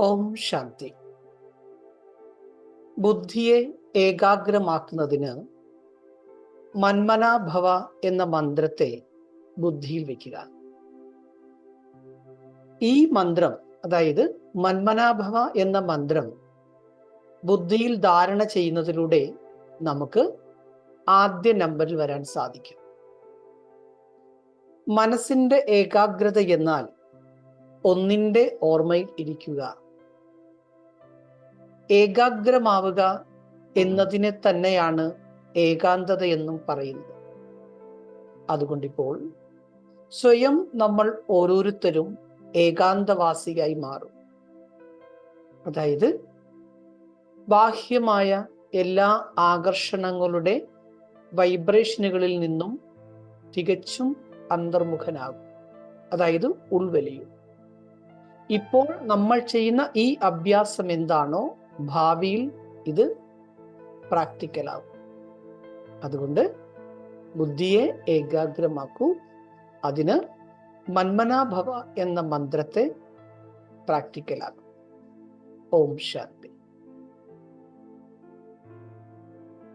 ഓം ശാന്തി. ബുദ്ധിയെ ഏകാഗ്രമാക്കുന്നതിന് മന്മനാഭവ എന്ന മന്ത്രത്തെ ബുദ്ധിയിൽ വെക്കുക ഈ മന്ത്രം അതായത് മന്മനാഭവ എന്ന മന്ത്രം ബുദ്ധിയിൽ ധാരണ ചെയ്യുന്നതിലൂടെ നമുക്ക് ആദ്യ നമ്പറിൽ വരാൻ സാധിക്കും. മനസ്സിന്റെ ഏകാഗ്രത എന്നാൽ ഒന്നിന്റെ ഓർമ്മയിൽ ഇരിക്കുക. ഏകാഗ്രമാവുക എന്നതിനെ തന്നെയാണ് ഏകാന്തത എന്നും പറയുന്നത്. അതുകൊണ്ടിപ്പോൾ സ്വയം നമ്മൾ ഓരോരുത്തരും ഏകാന്തവാസിയായി മാറും. അതായത് ബാഹ്യമായ എല്ലാ ആകർഷണങ്ങളുടെ വൈബ്രേഷനുകളിൽ നിന്നും തികച്ചും അന്തർമുഖനാകും. അതായത് ഉൾവലിയും. ഇപ്പോൾ നമ്മൾ ചെയ്യുന്ന ഈ അഭ്യാസം എന്താണോ ഭാവിയിൽ ഇത് പ്രാക്ടിക്കലാവും അതുകൊണ്ട് ബുദ്ധിയെ ഏകാഗ്രമാക്കൂ. അതിന് മന്മനാഭവ എന്ന മന്ത്രത്തെ പ്രാക്ടിക്കലാകും ഓം ശാന്തി.